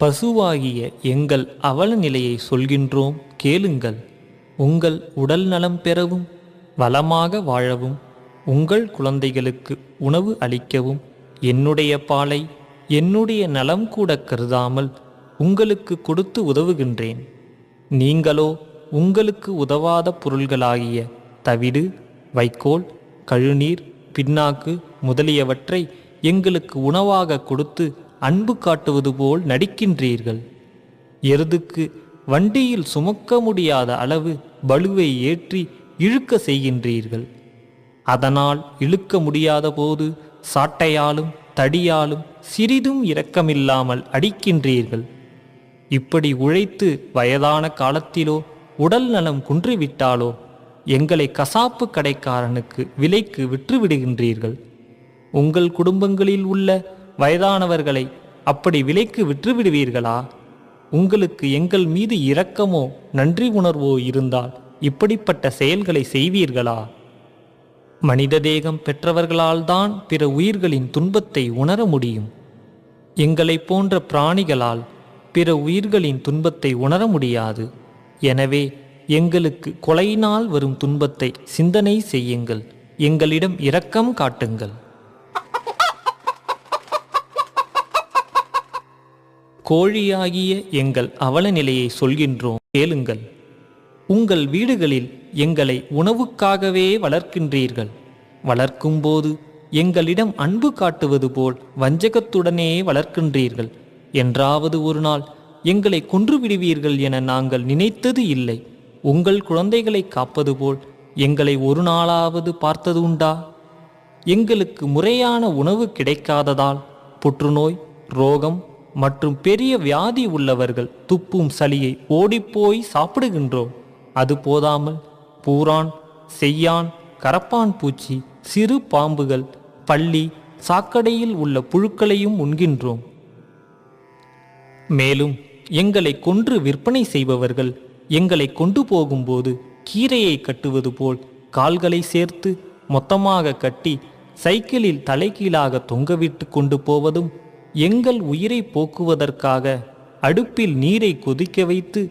பசுவாகிய எங்கள் அவல நிலையை சொல்கின்றோம் கேளுங்கள். உங்கள் உடல் நலம் பெறவும் வளமாக வாழவும் உங்கள் குழந்தைகளுக்கு உணவு அளிக்கவும் என்னுடைய பாலை என்னுடைய நலம் கூட கருதாமல் உங்களுக்கு கொடுத்து உதவுகின்றேன். நீங்களோ உங்களுக்கு உதவாத பொருள்களாகிய தவிடு வைக்கோல் கழுநீர் பின்னாக்கு முதலியவற்றை எங்களுக்கு உணவாக கொடுத்து அன்பு காட்டுவது போல் நடிக்கின்றீர்கள். எருதுக்கு வண்டியில் சுமக்க முடியாத அளவு பளுவை ஏற்றி இழுக்க செய்கின்றீர்கள். அதனால் இழுக்க முடியாத போது சாட்டையாலும் தடியாலும் சிறிதும் இரக்கமில்லாமல் அடிக்கின்றீர்கள். இப்படி உழைத்து வயதான காலத்திலோ உடல் நலம் குன்றிவிட்டாலோ எங்களை கசாப்பு கடைக்காரனுக்கு விலைக்கு விற்றுவிடுகின்றீர்கள். உங்கள் குடும்பங்களில் உள்ள வயதானவர்களை அப்படி விலைக்கு விற்றுவிடுவீர்களா? உங்களுக்கு எங்கள் மீது இரக்கமோ நன்றி உணர்வோ இருந்தால் இப்படிப்பட்ட செயல்களை செய்வீர்களா? மனித தேகம் பெற்றவர்களால்தான் பிற உயிர்களின் துன்பத்தை உணர முடியும். எங்களைப் போன்ற பிராணிகளால் பிற உயிர்களின் துன்பத்தை உணர முடியாது. எனவே எங்களுக்கு கொலையினால் வரும் துன்பத்தை சிந்தனை செய்யுங்கள். எங்களிடம் இரக்கம் காட்டுங்கள். கோழியாகிய எங்கள் அவல நிலையை சொல்கின்றோம். கேளுங்கள். உங்கள் வீடுகளில் எங்களை உணவுக்காகவே வளர்க்கின்றீர்கள். வளர்க்கும்போது எங்களிடம் அன்பு காட்டுவது போல் வஞ்சகத்துடனே வளர்க்கின்றீர்கள். என்றாவது ஒரு நாள் எங்களை கொன்று விடுவீர்கள் என நாங்கள் நினைத்தது இல்லை. உங்கள் குழந்தைகளை காப்பது போல் எங்களை ஒரு நாளாவது பார்த்தது உண்டா? எங்களுக்கு முறையான உணவு கிடைக்காததால் புற்றுநோய் ரோகம் மற்றும் பெரிய வியாதி உள்ளவர்கள் துப்பும் சளியை ஓடிப்போய் சாப்பிடுகின்றோம். அது போதாமல் பூரான் செய்யான் கரப்பான் பூச்சி சிறு பாம்புகள் பள்ளி சாக்கடையில் உள்ள புழுக்களையும் உண்கின்றோம். மேலும் எங்களை கொன்று விற்பனை செய்பவர்கள் எங்களை கொண்டு போகும்போது கீரையை கட்டுவது போல் கால்களை சேர்த்து மொத்தமாக கட்டி சைக்கிளில் தலைகீழாக தொங்கவிட்டு கொண்டு போவதும் எங்கள் உயிரை போக்குவதற்காக அடுப்பில் நீரை கொதிக்க வைத்து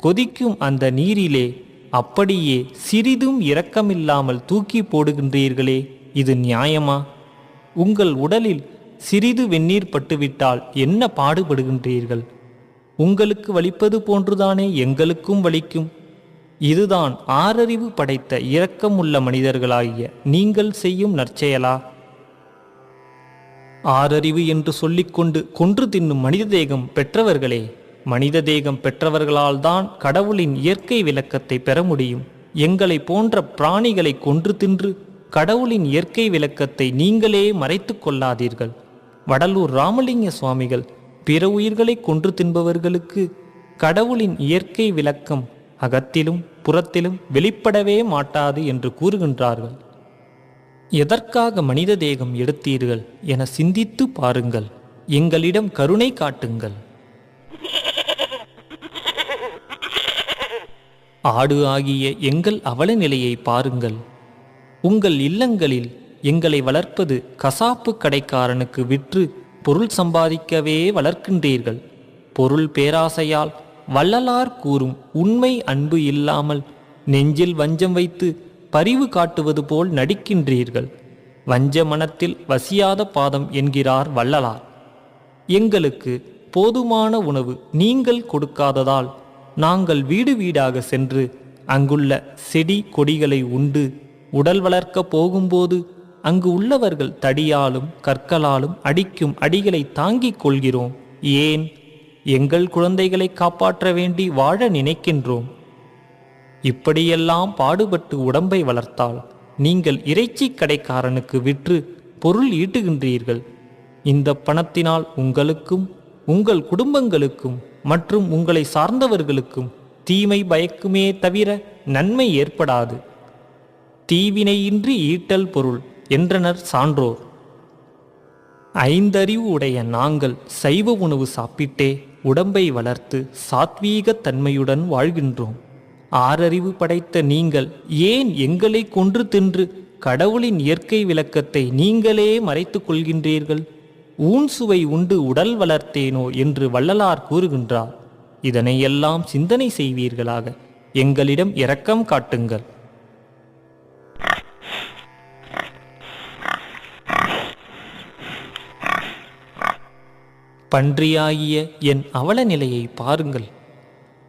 கொதிக்கும் அந்த நீரிலே அப்படியே சிறிதும் இரக்கமில்லாமல் தூக்கி போடுகின்றீர்களே இது நியாயமா? உங்கள் உடலில் சிறிது வெந்நீர் பட்டுவிட்டால் என்ன பாடுபடுகின்றீர்கள்? உங்களுக்கு வலிப்பது போன்றுதானே எங்களுக்கும் வலிக்கும்? இதுதான் ஆறறிவு படைத்த இரக்கமுள்ள மனிதர்களாகிய நீங்கள் செய்யும் நற்செயலா? ஆறறிவு என்று சொல்லிக்கொண்டு கொன்று தின்னும் மனித தேகம் பெற்றவர்களே மனித தேகம் பெற்றவர்களால் தான் கடவுளின் இயற்கை விளக்கத்தை பெற முடியும். எங்களை போன்ற பிராணிகளை கொன்று தின்று கடவுளின் இயற்கை விளக்கத்தை நீங்களே மறைத்து கொள்ளாதீர்கள். வடலூர் ராமலிங்க சுவாமிகள் பிற உயிர்களை கொன்று தின்பவர்களுக்கு கடவுளின் இயற்கை விளக்கம் அகத்திலும் புறத்திலும் வெளிப்படவே மாட்டாது என்று கூறுகின்றார்கள். எதற்காக மனித தேகம் எடுத்தீர்கள் என சிந்தித்து பாருங்கள். எங்களிடம் கருணை காட்டுங்கள். ஆடு ஆகிய எங்கள் அவல நிலையை பாருங்கள். உங்கள் இல்லங்களில் எங்களை வளர்ப்பது கசாப்பு கடைக்காரனுக்கு விற்று பொருள் சம்பாதிக்கவே வளர்க்கின்றீர்கள். பொருள் பேராசையால் வள்ளலார் கூறும் உண்மை அன்பு இல்லாமல் நெஞ்சில் வஞ்சம் வைத்து பரிவு காட்டுவது போல் நடிக்கின்றீர்கள். வஞ்ச மனத்தில் வசியாத பாதம் என்கிறார் வள்ளலார். எங்களுக்கு போதுமான உணவு நீங்கள் கொடுக்காததால் நாங்கள் வீடு வீடாக சென்று அங்குள்ள செடி கொடிகளை உண்டு உடல் வளர்க்க போகும்போது அங்கு உள்ளவர்கள் தடியாலும் கற்களாலும் அடிக்கும் அடிகளை தாங்கிக் கொள்கிறோம். ஏன்? எங்கள் குழந்தைகளை காப்பாற்ற வேண்டி வாழ நினைக்கின்றோம். இப்படியெல்லாம் பாடுபட்டு உடம்பை வளர்த்தால் நீங்கள் இறைச்சி கடைக்காரனுக்கு விற்று பொருள் ஈட்டுகின்றீர்கள். இந்த பணத்தினால் உங்களுக்கும் உங்கள் குடும்பங்களுக்கும் மற்றும் உங்களை சார்ந்தவர்களுக்கும் தீமை பயக்குமே தவிர நன்மை ஏற்படாது. தீவினையின்றி ஈட்டல் பொருள் என்றனர் சான்றோர். ஐந்தறிவு உடைய நாங்கள் சைவ உணவு சாப்பிட்டே உடம்பை வளர்த்து சாத்வீகத் தன்மையுடன் வாழ்கின்றோம். ஆறறிவு படைத்த நீங்கள் ஏன் எங்களை கொன்று தின்று கடவுளின் இயற்கை விளக்கத்தை நீங்களே மறைத்து கொள்கின்றீர்கள்? ஊன் சுவை உண்டு உடல் வளர்த்தேனோ என்று வள்ளலார் கூறுகின்றார். இதனையெல்லாம் சிந்தனை செய்வீர்களாக. எங்களிடம் இரக்கம் காட்டுங்கள். பன்றியாகிய என் அவல நிலையை பாருங்கள்.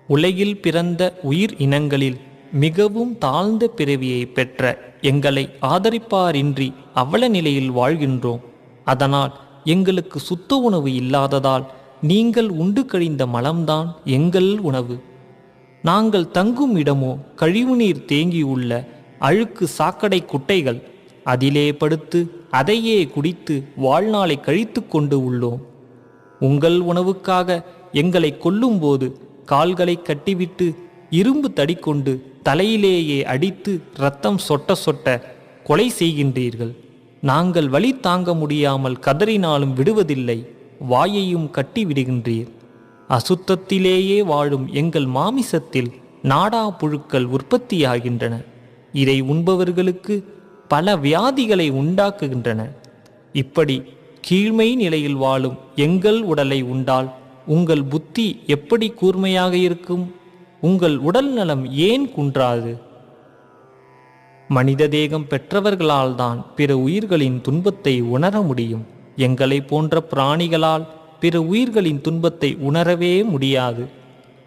உலகில் பிறந்த உயிர் இனங்களில் மிகவும் தாழ்ந்த பிறவியை பெற்ற எங்களை ஆதரிப்பாரின்றி அவல நிலையில் வாழ்கின்றோம். அதனால் எங்களுக்கு சுத்த உணவு இல்லாததால் நீங்கள் உண்டு கழிந்த மலம்தான் எங்கள் உணவு. நாங்கள் தங்கும் இடமோ கழிவுநீர் தேங்கியுள்ள அழுக்கு சாக்கடை குட்டைகள் அதிலே படுத்து அதையே குடித்து வாழ்நாளை கழித்து கொண்டு உள்ளோம். உங்கள் உணவுக்காக எங்களை கொல்லும்போது கால்களை கட்டிவிட்டு இரும்பு தடி கொண்டு தலையிலேயே அடித்து ரத்தம் சொட்ட சொட்ட கொலை செய்கின்றீர்கள். நாங்கள் வழி தாங்க முடியாமல் கதறினாலும் விடுவதில்லை. வாயையும் கட்டி விடுகின்றீர். அசுத்தத்திலேயே வாழும் எங்கள் மாமிசத்தில் நாடா புழுக்கள் உற்பத்தியாகின்றன. இதை உண்பவர்களுக்கு பல வியாதிகளை உண்டாக்குகின்றன. இப்படி கீழ்மை நிலையில் வாழும் எங்கள் உடலை உண்டால் உங்கள் புத்தி எப்படி கூர்மையாக இருக்கும்? உங்கள் உடல் நலம் ஏன் குன்றாது? மனித தேகம் பெற்றவர்களால்தான் பிற உயிர்களின் துன்பத்தை உணர முடியும். எங்களை போன்ற பிராணிகளால் பிற உயிர்களின் துன்பத்தை உணரவே முடியாது.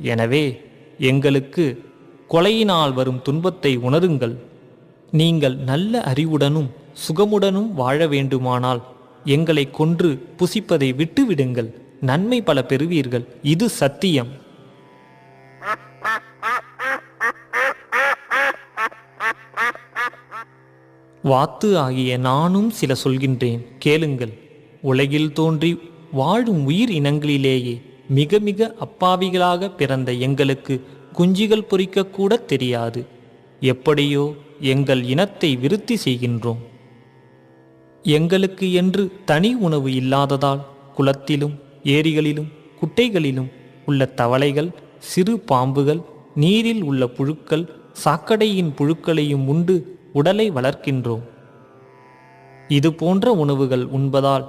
எனவே எங்களுக்கு கொலையினால் வரும் துன்பத்தை உணருங்கள். நீங்கள் நல்ல அறிவுடனும் சுகமுடனும் வாழ வேண்டுமானால் எங்களை கொன்று புசிப்பதை விட்டுவிடுங்கள். நன்மை பல பெறுவீர்கள். இது சத்தியம். வாத்து ஆகிய நானும் சில சொல்கின்றேன். கேளுங்கள். உலகில் தோன்றி வாழும் உயிர் இனங்களிலேயே மிக மிக அப்பாவிகளாக பிறந்த எங்களுக்கு குஞ்சிகள் பொறிக்கக்கூட தெரியாது. எப்படியோ எங்கள் இனத்தை விருத்தி செய்கின்றோம். எங்களுக்கு என்று தனி உணவு இல்லாததால் குலத்திலும் ஏரிகளிலும் குட்டைகளிலும் உள்ள தவளைகள் சிறு பாம்புகள் நீரில் உள்ள புழுக்கள் சாக்கடையின் புழுக்களையும் உண்டு உடலை வளர்க்கின்றோம். இது போன்ற உணவுகள் உண்பதால்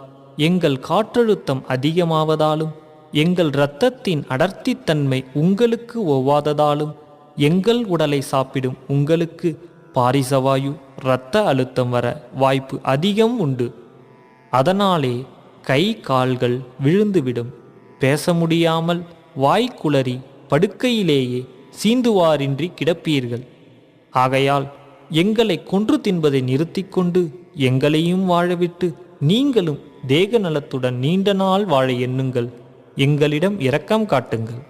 எங்கள் காற்றழுத்தம் அதிகமாவதாலும் எங்கள் இரத்தத்தின் அடர்த்தித்தன்மை உங்களுக்கு ஒவ்வாததாலும் எங்கள் உடலை சாப்பிடும் உங்களுக்கு பாரிசவாயு இரத்த அழுத்தம் வர வாய்ப்பு அதிகம் உண்டு. அதனாலே கை கால்கள் விழுந்துவிடும். பேச முடியாமல் வாய்க்குளறி படுக்கையிலேயே சீந்துவாரின்றி கிடப்பீர்கள். ஆகையால் எங்களை கொன்று தின்பதை நிறுத்திக் கொண்டு எங்களையும் வாழவிட்டு நீங்களும் தேக நலத்துடன் நீண்ட நாள் வாழ எண்ணுங்கள். எங்களிடம் இரக்கம் காட்டுங்கள்.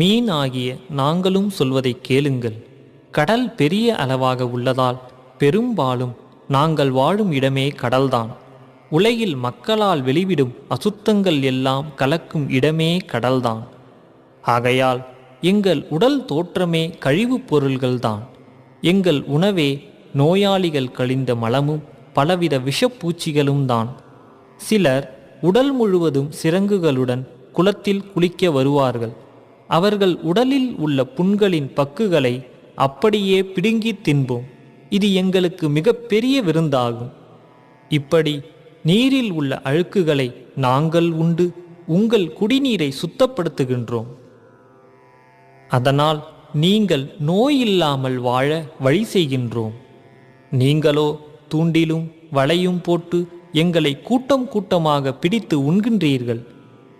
மீன் ஆகிய நாங்களும் சொல்வதை கேளுங்கள். கடல் பெரிய அளவாக உள்ளதால் பெரும்பாலும் நாங்கள் வாழும் இடமே கடல்தான். உலகில் மக்களால் வெளிவிடும் அசுத்தங்கள் எல்லாம் கலக்கும் இடமே கடல்தான். ஆகையால் எங்கள் உடல் தோற்றமே கழிவுப் பொருள்கள்தான். எங்கள் உணவே நோயாளிகள் கழிந்த மலமும் பலவித விஷப்பூச்சிகளும் தான் சிலர் உடல் முழுவதும் சிறங்குகளுடன் குளத்தில் குளிக்க வருவார்கள். அவர்கள் உடலில் உள்ள புண்களின் பக்குகளை அப்படியே பிடுங்கித் தின்போம். இது எங்களுக்கு மிகப்பெரிய விருந்தாகும். இப்படி நீரில் உள்ள அழுக்குகளை நாங்கள் உண்டு உங்கள் குடிநீரை சுத்தப்படுத்துகின்றோம். அதனால் நீங்கள் நோய் இல்லாமல் வாழ வழி செய்கின்றோம். நீங்களோ தூண்டிலும் வலையும் போட்டு எங்களை கூட்டம் கூட்டமாக பிடித்து உண்கின்றீர்கள்.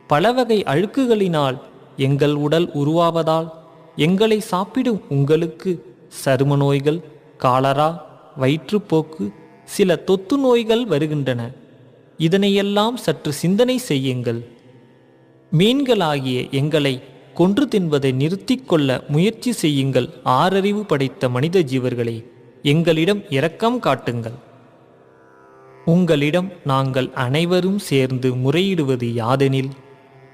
பலவகை அழுக்குகளினால் எங்கள் உடல் உருவாவதால் எங்களை சாப்பிடும் உங்களுக்கு சரும நோய்கள் காலரா வயிற்றுப்போக்கு சில தொத்து நோய்கள் வருகின்றன. இதனையெல்லாம் சற்று சிந்தனை செய்யுங்கள். மீன்களாகிய எங்களை கொன்று தின்பதை நிறுத்தி கொள்ள முயற்சி செய்யுங்கள் ஆறறிவு படைத்த மனித ஜீவர்களே. எங்களிடம் இரக்கம் காட்டுங்கள். உங்களிடம் நாங்கள் அனைவரும் சேர்ந்து முறையிடுவது யாதெனில்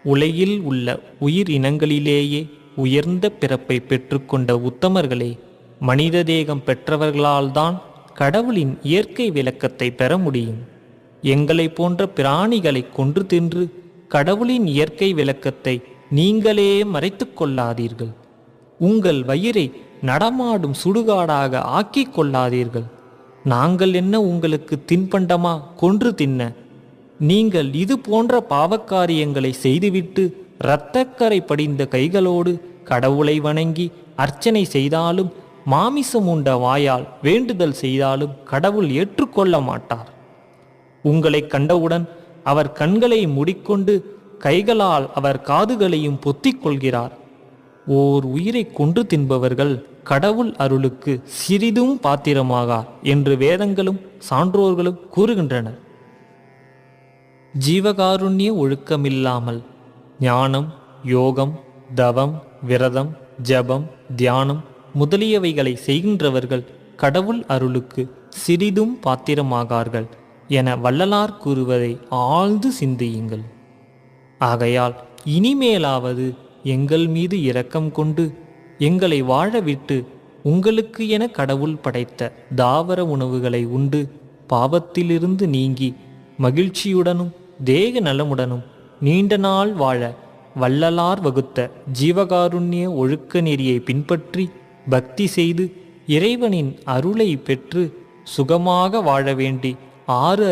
உலகில் உள்ள உயிர் இனங்களிலேயே உயர்ந்த பிறப்பை பெற்றுக்கொண்ட உத்தமர்களே மனித தேகம் பெற்றவர்களால்தான் கடவுளின் இயற்கை விளக்கத்தை பெற முடியும். எங்களைப் போன்ற பிராணிகளை கொன்று தின்று கடவுளின் இயற்கை விளக்கத்தை நீங்களே மறைத்து கொள்ளாதீர்கள். உங்கள் வயிறை நடமாடும் சுடுகாடாக ஆக்கிக் கொள்ளாதீர்கள். நாங்கள் என்ன உங்களுக்கு தின்பண்டமா கொன்று தின்ன? நீங்கள் இது போன்ற பாவக்காரியங்களை செய்துவிட்டு இரத்தக்கரை படிந்த கைகளோடு கடவுளை வணங்கி அர்ச்சனை செய்தாலும் மாமிசம் உண்ட வாயால் வேண்டுதல் செய்தாலும் கடவுள் ஏற்றுக்கொள்ள மாட்டார். உங்களை கண்டவுடன் அவர் கண்களை மூடிக்கொண்டு கைகளால் அவர் காதுகளையும் பொத்திக் கொள்கிறார். ஓர் உயிரை கொன்று தின்பவர்கள் கடவுள் அருளுக்கு சிறிதும் பாத்திரமாகா என்று வேதங்களும் சான்றோர்களும் கூறுகின்றனர். ஜீவகாருண்ய ஒழுக்கமில்லாமல் ஞானம் யோகம் தவம் விரதம் ஜபம் தியானம் முதலியவைகளை செய்கின்றவர்கள் கடவுள் அருளுக்கு சிறிதும் பாத்திரமாகார்கள் என வள்ளலார் கூறுவதை ஆழ்ந்து சிந்தியுங்கள். ஆகையால் இனிமேலாவது எங்கள் மீது இரக்கம் கொண்டு எங்களை வாழ விட்டு உங்களுக்கு என கடவுள் படைத்த தாவர உணவுகளை உண்டு பாவத்திலிருந்து நீங்கி மகிழ்ச்சியுடனும் தேக நலமுடனும் நீண்ட நாள் வாழ வள்ளலார் வகுத்த ஜீவகாருண்ய ஒழுக்க நெறியை பின்பற்றி பக்தி செய்து இறைவனின் அருளை பெற்று சுகமாக வாழ வேண்டி ஆறு